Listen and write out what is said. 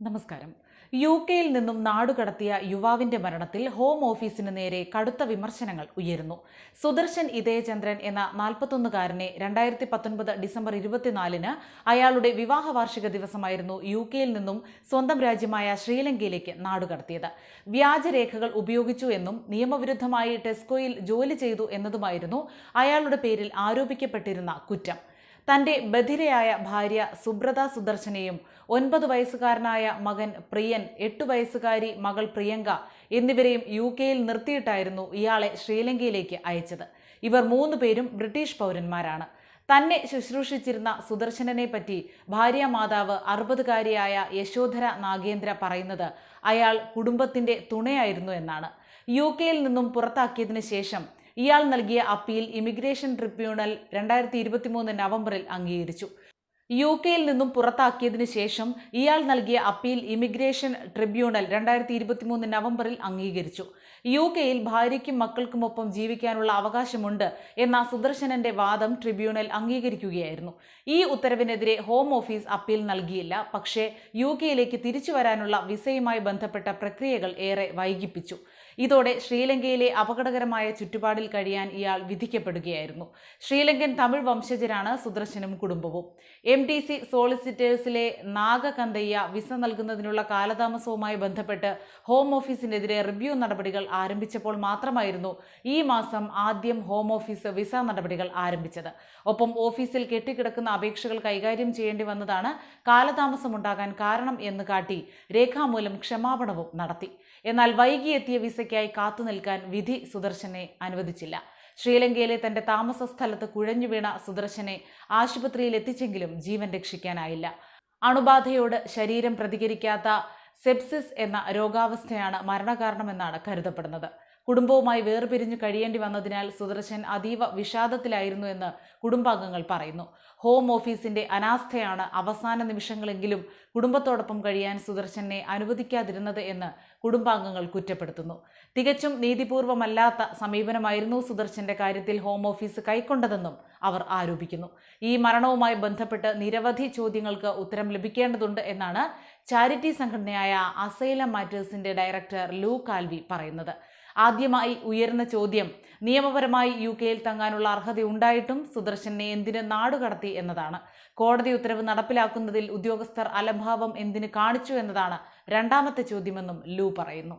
നമസ്കാരം. യു കെയിൽ നിന്നും നാടുകടത്തിയ യുവാവിന്റെ മരണത്തിൽ ഹോം ഓഫീസിന് നേരെ കടുത്ത വിമർശനങ്ങൾ ഉയരുന്നു. സുദർശൻ ഇതയചന്ദ്രൻ എന്ന നാൽപ്പത്തൊന്നുകാരനെ രണ്ടായിരത്തി പത്തൊൻപത് ഡിസംബർ ഇരുപത്തിനാലിന് അയാളുടെ വിവാഹ വാർഷിക ദിവസമായിരുന്നു യു കെയിൽ നിന്നും സ്വന്തം രാജ്യമായ ശ്രീലങ്കയിലേക്ക് നാടുകടത്തിയത്. വ്യാജരേഖകൾ ഉപയോഗിച്ചു എന്നും നിയമവിരുദ്ധമായി ടെസ്കോയിൽ ജോലി ചെയ്തു എന്നതുമായിരുന്നു അയാളുടെ പേരിൽ ആരോപിക്കപ്പെട്ടിരുന്ന കുറ്റം. തന്റെ ബധിരയായ ഭാര്യ സുബ്രത സുദർശനെയും ഒൻപത് വയസ്സുകാരനായ മകൻ പ്രിയൻ എട്ടു വയസ്സുകാരി മകൾ പ്രിയങ്ക എന്നിവരെയും യു കെയിൽ നിർത്തിയിട്ടായിരുന്നു ഇയാളെ ശ്രീലങ്കയിലേക്ക് അയച്ചത്. ഇവർ മൂന്ന് പേരും ബ്രിട്ടീഷ് പൗരന്മാരാണ്. തന്നെ ശുശ്രൂഷിച്ചിരുന്ന സുദർശനനെ പറ്റി ഭാര്യ മാതാവ് അറുപതുകാരിയായ യശോധര നാഗേന്ദ്ര പറയുന്നത് അയാൾ കുടുംബത്തിന്റെ തുണയായിരുന്നു എന്നാണ്. യു കെയിൽ നിന്നും പുറത്താക്കിയതിനു ശേഷം ഇയാൾ നൽകിയ അപ്പീൽ ഇമിഗ്രേഷൻ ട്രിബ്യൂണൽ രണ്ടായിരത്തി ഇരുപത്തിമൂന്ന് നവംബറിൽ അംഗീകരിച്ചു യു കെയിൽ നിന്നും പുറത്താക്കിയതിനു ശേഷം ഇയാൾ നൽകിയ അപ്പീൽ ഇമിഗ്രേഷൻ ട്രിബ്യൂണൽ രണ്ടായിരത്തി ഇരുപത്തിമൂന്ന് നവംബറിൽ അംഗീകരിച്ചു. യു കെയിൽ ഭാര്യയ്ക്കും മക്കൾക്കുമൊപ്പം ജീവിക്കാനുള്ള അവകാശമുണ്ട് എന്ന സുദർശനന്റെ വാദം ട്രിബ്യൂണൽ അംഗീകരിക്കുകയായിരുന്നു. ഈ ഉത്തരവിനെതിരെ ഹോം ഓഫീസ് അപ്പീൽ നൽകിയില്ല. പക്ഷേ യു കെയിലേക്ക് തിരിച്ചു വരാനുള്ള വിസയുമായി ബന്ധപ്പെട്ട പ്രക്രിയകൾ ഏറെ വൈകിപ്പിച്ചു. ഇതോടെ ശ്രീലങ്കയിലെ അപകടകരമായ ചുറ്റുപാടിൽ കഴിയാൻ ഇയാൾ വിധിക്കപ്പെടുകയായിരുന്നു. ശ്രീലങ്കൻ തമിഴ് വംശജരാണ് സുദർശനും കുടുംബവും. എം ടി സി സോളിസിറ്റേഴ്സിലെ നാഗകന്തയ്യ വിസ നൽകുന്നതിനുള്ള കാലതാമസവുമായി ബന്ധപ്പെട്ട് ഹോം ഓഫീസിനെതിരെ റിവ്യൂ നടപടികൾ ആരംഭിച്ചപ്പോൾ മാത്രമായിരുന്നു ഈ മാസം ആദ്യം ഹോം ഓഫീസ് വിസ നടപടികൾ ആരംഭിച്ചത്. ഒപ്പം ഓഫീസിൽ കെട്ടിക്കിടക്കുന്ന അപേക്ഷകൾ കൈകാര്യം ചെയ്യേണ്ടി വന്നതാണ് കാലതാമസമുണ്ടാകാൻ കാരണം എന്ന് കാട്ടി രേഖാമൂലം ക്ഷമാപണവും നടത്തി. എന്നാൽ വൈകിയെത്തിയ വിസയ്ക്കായി കാത്തുനിൽക്കാൻ വിധി സുദർശനെ അനുവദിച്ചില്ല. ശ്രീലങ്കയിലെ തന്റെ താമസ സ്ഥലത്ത് കുഴഞ്ഞു വീണ സുദർശനെ ആശുപത്രിയിൽ എത്തിച്ചെങ്കിലും ജീവൻ രക്ഷിക്കാനായില്ല. അണുബാധയോട് ശരീരം പ്രതികരിക്കാത്ത സെപ്സിസ് എന്ന രോഗാവസ്ഥയാണ് മരണകാരണമെന്നാണ് കരുതപ്പെടുന്നത്. കുടുംബവുമായി വേർപിരിഞ്ഞു കഴിയേണ്ടി വന്നതിനാൽ സുദർശൻ അതീവ വിഷാദത്തിലായിരുന്നു എന്ന് കുടുംബാംഗങ്ങൾ പറയുന്നു. ഹോം ഓഫീസിന്റെ അനാസ്ഥയാണ് അവസാന നിമിഷങ്ങളെങ്കിലും കുടുംബത്തോടൊപ്പം കഴിയാൻ സുദർശനെ അനുവദിക്കാതിരുന്നത് എന്ന് കുടുംബാംഗങ്ങൾ കുറ്റപ്പെടുത്തുന്നു. തികച്ചും നീതിപൂർവമല്ലാത്ത സമീപനമായിരുന്നു സുദർശന്റെ കാര്യത്തിൽ ഹോം ഓഫീസ് കൈക്കൊണ്ടതെന്നും അവർ ആരോപിക്കുന്നു. ഈ മരണവുമായി ബന്ധപ്പെട്ട് നിരവധി ചോദ്യങ്ങൾക്ക് ഉത്തരം ലഭിക്കേണ്ടതുണ്ട് എന്നാണ് ചാരിറ്റി സംഘടനയായ അസൈല മാറ്റേഴ്സിന്റെ ഡയറക്ടർ ലൂ കാൽവി പറയുന്നത്. ആദ്യമായി ഉയർന്ന ചോദ്യം നിയമപരമായി യു കെയിൽ തങ്ങാനുള്ള അർഹതയുണ്ടായിട്ടും സുദർശനെ എന്തിന് നാടുകടത്തി എന്നതാണ്. കോടതി ഉത്തരവ് നടപ്പിലാക്കുന്നതിൽ ഉദ്യോഗസ്ഥർ അലംഭാവം എന്തിന് കാണിച്ചു എന്നതാണ് രണ്ടാമത്തെ ചോദ്യമെന്നും ലൂ പറയുന്നു.